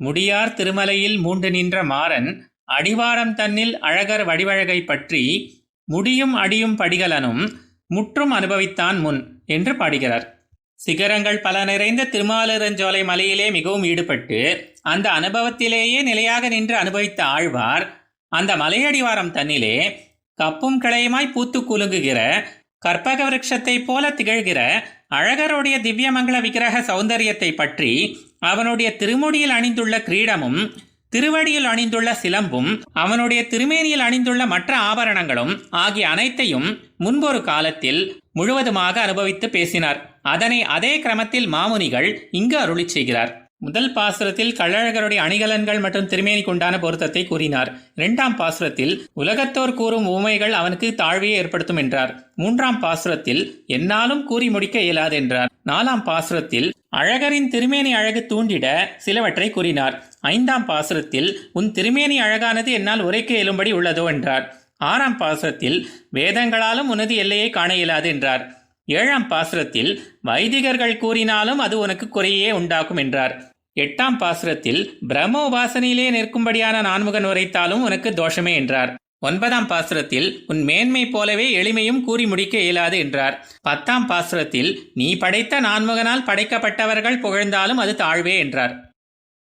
முடியார் திருமலையில் மூண்டு நின்ற மாறன் அடிவாரம் தன்னில் அழகர் வடிவழகை பற்றி முடியும் அடியும் படிகலனும் முற்றும் அனுபவித்தான் முன் என்று பாடுகிறார். சிகரங்கள் பல நிறைந்த திருமாலிருஞ்சோலை மலையிலே மிகவும் ஈடுபட்டு அந்த அனுபவத்திலேயே நிலையாக நின்று அனுபவித்த ஆழ்வார் அந்த மலையடிவாரம் தன்னிலே கப்பும் கிளையுமாய் பூத்து குலுங்குகிற கற்பக விருட்சத்தைப் போல திகழ்கிற அழகருடைய திவ்யமங்கள விக்கிரக சௌந்தரியத்தை பற்றி அவனுடைய திருமுடியில் அணிந்துள்ள கிரீடமும் திருவடியில் அணிந்துள்ள சிலம்பும் அவனுடைய திருமேனியில் அணிந்துள்ள மற்ற ஆபரணங்களும் ஆகிய அனைத்தையும் முன்பொரு காலத்தில் முழுவதுமாக அனுபவித்து பேசினார். அதனை அதே கிரமத்தில் மாமுனிகள் இங்கு அருளி செய்கிறார். முதல் பாசுரத்தில் கள்ளழகருடைய அணிகலன்கள் மற்றும் திருமேனிக்கு உண்டான பொருத்தத்தை கூறினார். இரண்டாம் பாசுரத்தில் உலகத்தோர் கூறும் ஊமைகள் அவனுக்கு தாழ்வையை ஏற்படுத்தும் என்றார். மூன்றாம் பாசுரத்தில் என்னாலும் கூறி முடிக்க இயலாது என்றார். நாலாம் பாசுரத்தில் அழகரின் திருமேனி அழகு தூண்டிட சிலவற்றை கூறினார். ஐந்தாம் பாசுரத்தில் உன் திருமேனி அழகானது என்னால் உரைக்க இயலும்படி உள்ளதோ? என்றார். ஆறாம் பாசுரத்தில் வேதங்களாலும் உனது எல்லையை காண இயலாது என்றார். ஏழாம் பாசுரத்தில் வைதிகர்கள் கூறினாலும் அது உனக்கு குறையே உண்டாக்கும் என்றார். எட்டாம் பாசுரத்தில் பிரம்ம உபாசனையிலே நிற்கும்படியான நான்முகன் உரைத்தாலும் உனக்கு தோஷமே என்றார். ஒன்பதாம் பாசுரத்தில் உன் மேன்மை போலவே எளிமையும் கூறி முடிக்க இயலாது என்றார். பத்தாம் பாசுரத்தில் நீ படைத்த நான்முகனால் படைக்கப்பட்டவர்கள் புகழ்ந்தாலும் அது தாழ்வே என்றார்.